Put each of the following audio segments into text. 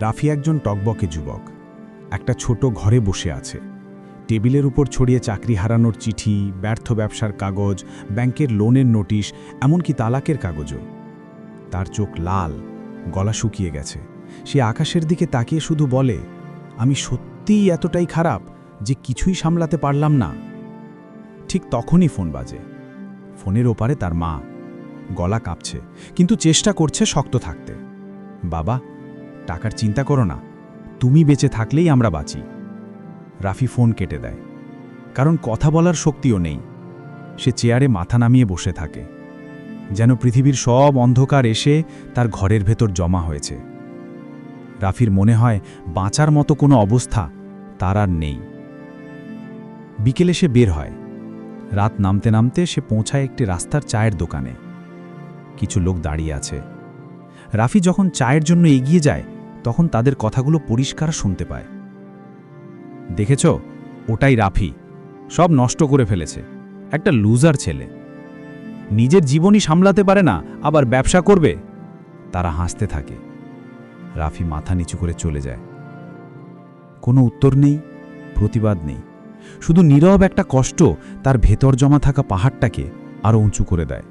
রাফি একজন টকবকে যুবক। একটা ছোট ঘরে বসে আছে। টেবিলের উপর ছড়িয়ে চাকরি হারানোর চিঠি, ব্যর্থ ব্যবসার কাগজ, ব্যাংকের লোনের নোটিশ, এমনকি তালাকের কাগজও। তার চোখ লাল, গলা শুকিয়ে গেছে। সে আকাশের দিকে তাকিয়ে শুধু বলে, আমি সত্যিই এতটাই খারাপ যে কিছুই সামলাতে পারলাম না। ঠিক তখনই ফোন বাজে। ফোনের ওপারে তার মা। গলা কাঁপছে, কিন্তু চেষ্টা করছে শক্ত থাকতে। বাবা টাকার চিন্তা করো না। তুমি বেঁচে থাকলেই আমরা বাঁচি। রাফি ফোন কেটে দেয়। কারণ কথা বলার শক্তিও নেই। সে চেয়ারে মাথা নামিয়ে বসে থাকে। যেন পৃথিবীর সব অন্ধকার এসে তার ঘরের ভেতর জমা হয়েছে। রাফির মনে হয় বাঁচার মতো কোনো অবস্থা তার আর নেই। বিকেলে সে বের হয়। রাত নামতে নামতে সে পৌঁছায় একটি রাস্তার চায়ের দোকানে। কিছু লোক দাঁড়িয়ে আছে। রাফি যখন চায়ের জন্য এগিয়ে যায় তখন তাদের কথাগুলো পরিষ্কার শুনতে পায়। দেখেছ? ওটাই রাফি। সব নষ্ট করে ফেলেছে। একটা লুজার ছেলে। নিজের জীবনই সামলাতে পারে না, আবার ব্যবসা করবে? তারা হাসতে থাকে। রাফি মাথা নিচু করে চলে যায়। কোনো উত্তর নেই, প্রতিবাদ নেই। শুধু নীরব একটা কষ্ট তার ভেতর জমা থাকা পাহাড়টাকে আরও উঁচু করে দেয়।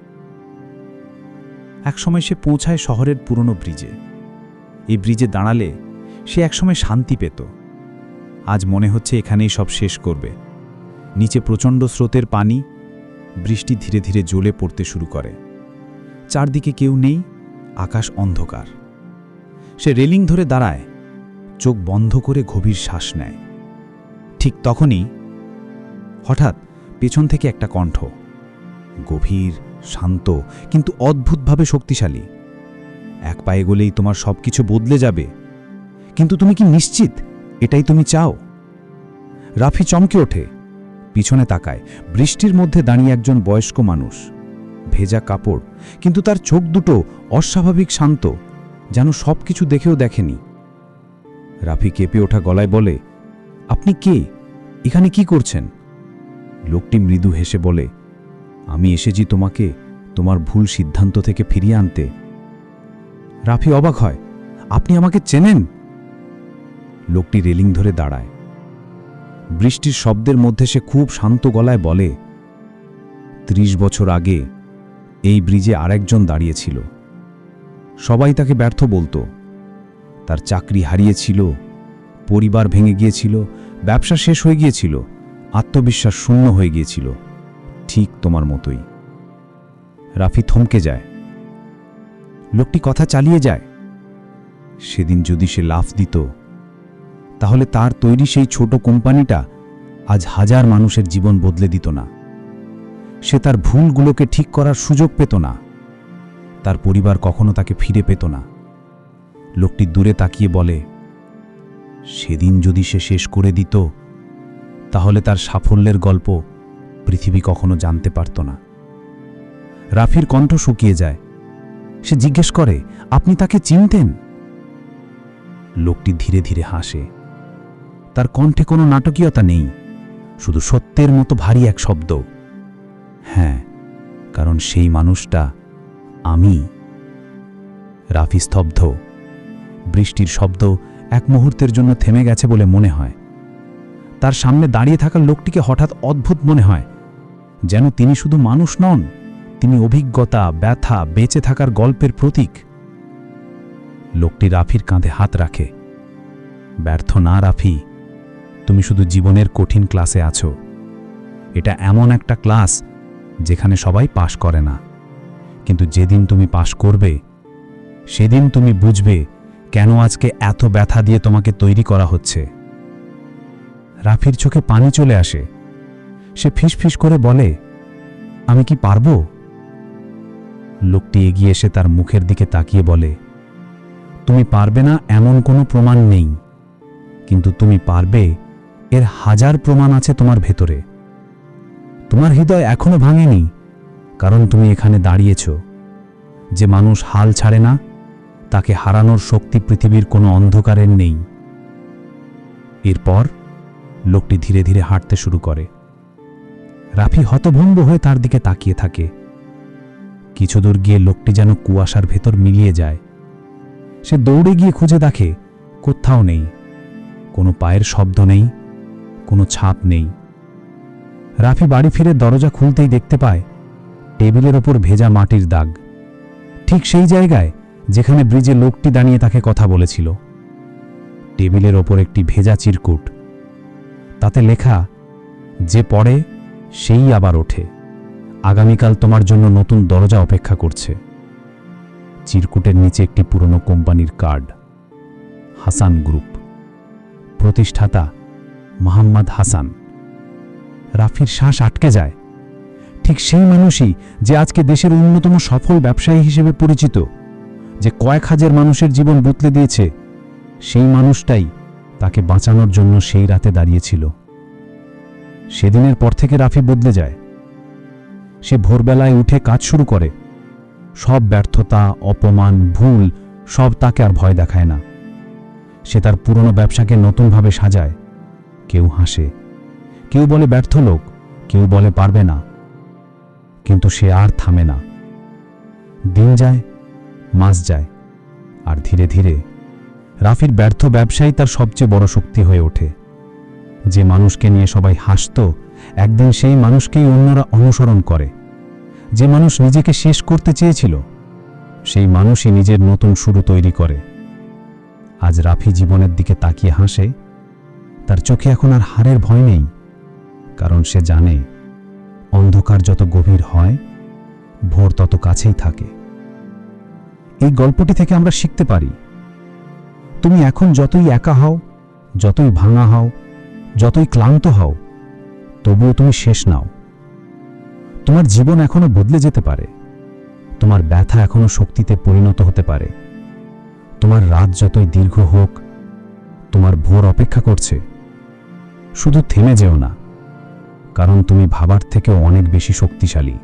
একসময় সে পৌঁছায় শহরের পুরনো ব্রিজে। এই ব্রিজে দাঁড়ালে সে একসময় শান্তি পেত। আজ মনে হচ্ছে এখানেই সব শেষ করবে। নিচে প্রচণ্ড স্রোতের পানি, বৃষ্টি ধীরে ধীরে জ্বলে পড়তে শুরু করে। চারদিকে কেউ নেই, আকাশ অন্ধকার। সে রেলিং ধরে দাঁড়ায়, চোখ বন্ধ করে গভীর শ্বাস নেয়। ঠিক তখনই হঠাৎ পেছন থেকে একটা কণ্ঠ। গভীর, শান্ত, কিন্তু অদ্ভুতভাবে শক্তিশালী। এক পায়ে গলেই তোমার সব কিছু বদলে যাবে। কিন্তু তুমি কি নিশ্চিত? এটাই তুমি চাও? রাফি চমকে ওঠে, পিছনে তাকায়, বৃষ্টির মধ্যে দাঁড়িয়ে একজন বয়স্ক মানুষ। ভেজা কাপড়, কিন্তু তার চোখ দুটো অস্বাভাবিক শান্ত, যেন সব কিছু দেখেও দেখেনি। রাফি কেঁপে ওঠা গলায় বলে, আপনি কে? এখানে কি করছেন? লোকটি মৃদু হেসে বলে, আমি এসেছি তোমাকে, তোমার ভুল সিদ্ধান্ত থেকে ফিরিয়ে আনতে। রাফি অবাক হয়, আপনি আমাকে চেনেন? লোকটি রেলিং ধরে দাঁড়ায়। বৃষ্টির শব্দের মধ্যে সে খুব শান্ত গলায় বলে, ত্রিশ বছর আগে এই ব্রিজে আরেকজন দাঁড়িয়েছিল। সবাই তাকে ব্যর্থ বলতো। তার চাকরি হারিয়েছিল, পরিবার ভেঙে গিয়েছিল, ব্যবসা শেষ হয়ে গিয়েছিল, আত্মবিশ্বাস শূন্য হয়ে গিয়েছিল, ঠিক তোমার মতোই। রাফি থমকে যায়। লোকটি কথা চালিয়ে যায়। সেদিন যদি সে লাফ দিত, তাহলে তার তৈরি সেই ছোট কোম্পানিটা আজ হাজার মানুষের জীবন বদলে দিত না। সে তার ভুলগুলোকে ঠিক করার সুযোগ পেত না। তার পরিবার কখনো তাকে ফিরে পেত না। লোকটি দূরে তাকিয়ে বলে, সেদিন যদি সে শেষ করে দিত, তাহলে তার সাফল্যের গল্প পৃথিবী কখনো জানতে পারত না রাফির কণ্ঠ শুকিয়ে যায়। সে জিজ্ঞেস করে, আপনি তাকে চিনতেন? লোকটি ধীরে ধীরে হাসে। তার কণ্ঠে কোনো নাটকীয়তা নেই, শুধু সত্যের মতো ভারী এক শব্দ। হ্যাঁ কারণ সেই মানুষটা আমি। রাফি স্তব্ধ। বৃষ্টির শব্দ এক মুহূর্তের জন্য থেমে গেছে বলে মনে হয়। তার সামনে দাঁড়িয়ে থাকা লোকটিকে হঠাৎ অদ্ভুত মনে হয়, যেন তিনি শুধু মানুষ নন। তিনি অভিজ্ঞতা, ব্যথা, বেঁচে থাকার গল্পের প্রতীক। লোকটি রাফির কাঁধে হাত রাখে। ব্যর্থ না, রাফি। তুমি শুধু জীবনের কঠিন ক্লাসে আছো। এটা এমন একটা ক্লাস যেখানে সবাই পাশ করে না। কিন্তু যেদিন তুমি পাশ করবে, সেদিন তুমি বুঝবে কেন আজকে এত ব্যথা দিয়ে তোমাকে তৈরি করা হচ্ছে। রাফির চোখে পানি চলে আসে। সে ফিসফিস করে বলে, আমি কি পারব? লোকটি এগিয়ে এসে তার মুখের দিকে তাকিয়ে বলে, তুমি পারবে না এমন কোনো প্রমাণ নেই, কিন্তু তুমি পারবে, এর হাজার প্রমাণ আছে তোমার ভেতরে। তোমার হৃদয় এখনও ভাঙেনি, কারণ তুমি এখানে দাঁড়িয়েছ। যে মানুষ হাল ছাড়ে না, তাকে হারানোর শক্তি পৃথিবীর কোনো অন্ধকারের নেই। এরপর লোকটি ধীরে ধীরে হাঁটতে শুরু করে। রাফি হতভম্ব হয়ে তার দিকে তাকিয়ে থাকে। কিছু দূর গিয়ে লোকটি যেন কুয়াশার ভেতর মিলিয়ে যায়। সে দৌড়ে গিয়ে খুঁজে দেখে কোথাও নেই। কোনো পায়ের শব্দ নেই, কোনো ছাপ নেই। রাফি বাড়ি ফিরে দরজা খুলতেই দেখতে পায়, টেবিলের ওপর ভেজা মাটির দাগ। ঠিক সেই জায়গায় যেখানে ব্রিজে লোকটি দাঁড়িয়ে তাকে কথা বলেছিল। টেবিলের ওপর একটি ভেজা চিরকুট। তাতে লেখা, যে পড়ে, সেই আবার ওঠে। আগামীকাল তোমার জন্য নতুন দরজা অপেক্ষা করছে। চিরকুটের নিচে একটি পুরনো কোম্পানির কার্ড। হাসান গ্রুপ। প্রতিষ্ঠাতা মোহাম্মদ হাসান। রাফির শ্বাস আটকে যায়। ঠিক সেই মানুষই যে আজকে দেশের অন্যতম সফল ব্যবসায়ী হিসেবে পরিচিত, যে কয়েক হাজার মানুষের জীবন বদলে দিয়েছে, সেই মানুষটাই তাকে বাঁচানোর জন্য সেই রাতে দাঁড়িয়েছিল। সেদিনের পর থেকে রাফি বদলে যায়। সে ভোরবেলায় উঠে কাজ শুরু করে। সব ব্যর্থতা, অপমান, ভুল, সব তাকে আর ভয় দেখায় না। সে তার পুরনো ব্যবসাকে নতুনভাবে সাজায়। কেউ হাসে। কেউ বলে ব্যর্থ লোক, কেউ বলে পারবে না। কিন্তু সে আর থামে না। দিন যায়, মাস যায়, আর ধীরে ধীরে রাফির ব্যর্থ ব্যবসায়ী তার সবচেয়ে বড় শক্তি হয়ে ওঠে। যে মানুষকে নিয়ে সবাই হাসত একদিন সেই মানুষকেই অন্যরা অনুসরণ করে। যে মানুষ নিজেকে শেষ করতে চেয়েছিল, সেই মানুষই নিজের নতুন শুরু তৈরি করে। আজ রাফি জীবনের দিকে তাকিয়ে হাসে, তার চোখে এখন আর হারের ভয় নেই, কারণ সে জানে, অন্ধকার যত গভীর হয়, ভোর তত কাছেই থাকে। এই গল্পটি থেকে আমরা শিখতে পারি, তুমি এখন যতই একা হও, যতই ভাঙা হও, যতই ক্লান্ত হও তবুও তুমি শেষ নাও। তোমার জীবন এখনও বদলে যেতে পারে। তোমার ব্যথা এখনও শক্তিতে পরিণত হতে পারে। তোমার রাত যতই দীর্ঘ হোক, তোমার ভোর অপেক্ষা করছে। শুধু থেমে যেও না, কারণ তুমি ভাবার থেকেও অনেক বেশি শক্তিশালী।